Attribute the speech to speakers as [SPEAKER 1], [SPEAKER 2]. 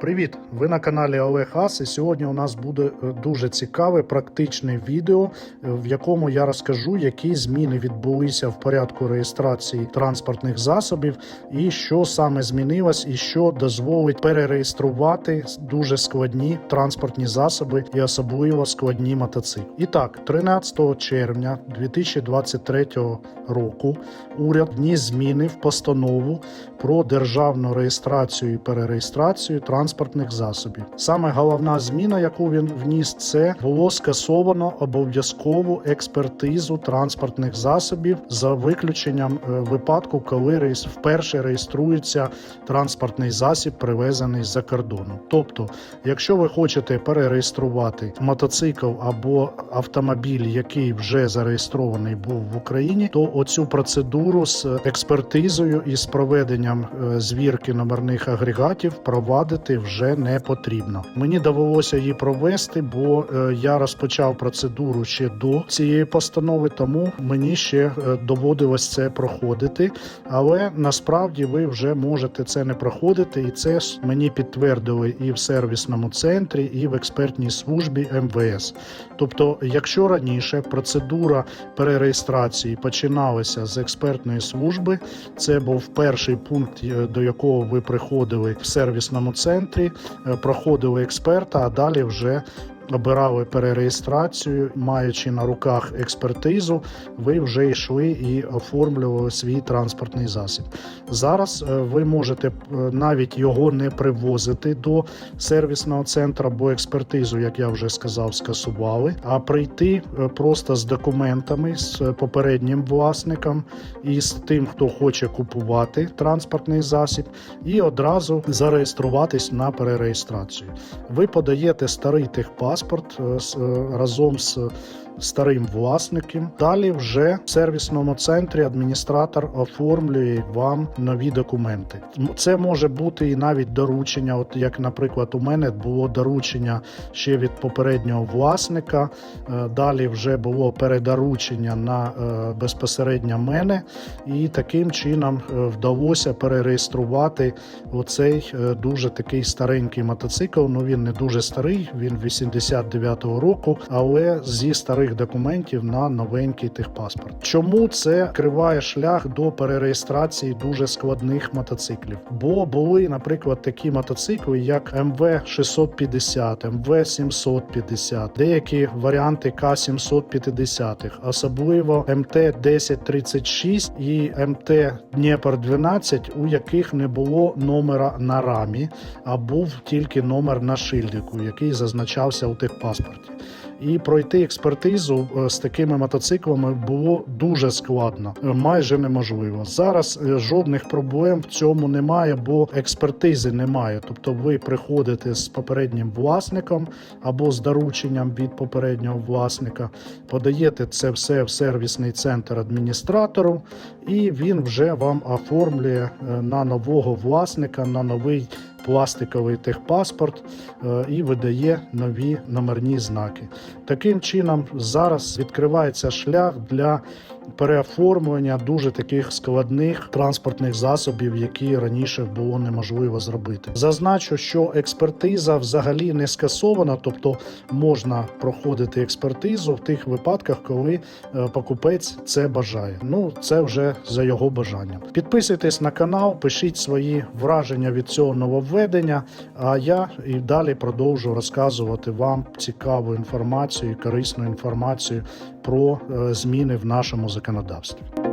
[SPEAKER 1] Привіт! Ви на каналі Олег Ас, і сьогодні у нас буде е, дуже цікаве практичне відео, е, в якому я розкажу, які зміни відбулися в порядку реєстрації транспортних засобів, і що саме змінилось, і що дозволить перереєструвати дуже складні транспортні засоби і особливо складні мотоцикли. І так, 13 червня 2023 року уряд вніс зміни в постанову про державну реєстрацію і перереєстрацію транспортних засобів. Саме головна зміна, яку він вніс, це було скасовано обов'язкову експертизу транспортних засобів за виключенням е, випадку, коли реєс- вперше реєструється транспортний засіб, привезений з-за кордону. Тобто, якщо ви хочете перереєструвати мотоцикл або автомобіль, який вже зареєстрований був в Україні, то оцю процедуру з експертизою і з проведенням е, звірки номерних агрегатів провадити вже не потрібно. Мені довелося її провести, бо е, я розпочав процедуру ще до цієї постанови, тому мені ще е, доводилось це проходити. Але насправді ви вже можете це не проходити, і це мені підтвердили і в сервісному центрі, і в експертній службі МВС. Тобто, якщо раніше процедура перереєстрації починалася з експертної служби, це був перший пункт, е, до якого ви приходили в сервісному центрі, е, проходили експерта, а далі вже. Обирали перереєстрацію, маючи на руках експертизу, ви вже йшли і оформлювали свій транспортний засіб. Зараз е, ви можете е, навіть його не привозити до сервісного центру, бо експертизу, як я вже сказав, скасували, а прийти е, просто з документами з попереднім власником і з тим, хто хоче купувати транспортний засіб, і одразу зареєструватись на перереєстрацію. Ви подаєте старий техпаспорт е, е, разом з старим власником. Далі вже в сервісному центрі адміністратор оформлює вам нові документи. Це може бути і навіть доручення. От як, наприклад, у мене було доручення ще від попереднього власника. Е, Далі вже було передоручення на е, безпосередньо мене, і таким чином е, вдалося перереєструвати оцей дуже такий старенький мотоцикл. Ну він не дуже старий, він 89-го року, але зі старих документів на новенький техпаспорт. Чому це криває шлях до перереєстрації дуже складних мотоциклів? Бо були, наприклад, такі мотоцикли, як МВ 650, МВ 750, деякі варіанти К750, особливо МТ 1036 і МТ Дніпр 12, у яких не було номера на рамі, а був тільки номер на шильдику, який зазначався у техпаспорті. І пройти експертизу е, з такими мотоциклами було дуже складно, е, майже неможливо. Зараз е, жодних проблем в цьому немає, бо експертизи немає. Тобто, ви приходите з попереднім власником або з дорученням від попереднього власника, подаєте це все в сервісний центр адміністратору, і він вже вам оформлює на нового власника, на новий пластиковий техпаспорт е, і видає нові номерні знаки. Таким чином, зараз відкривається шлях для переоформлення дуже таких складних транспортних засобів, які раніше було неможливо зробити. Зазначу, що експертиза взагалі не скасована, тобто можна проходити експертизу в тих випадках, коли е, покупець це бажає. Ну це вже за його бажанням. Підписуйтесь на канал, пишіть свої враження від цього нововведення. А я і далі продовжу розказувати вам цікаву інформацію, корисну інформацію про е, зміни в нашому законодавстві.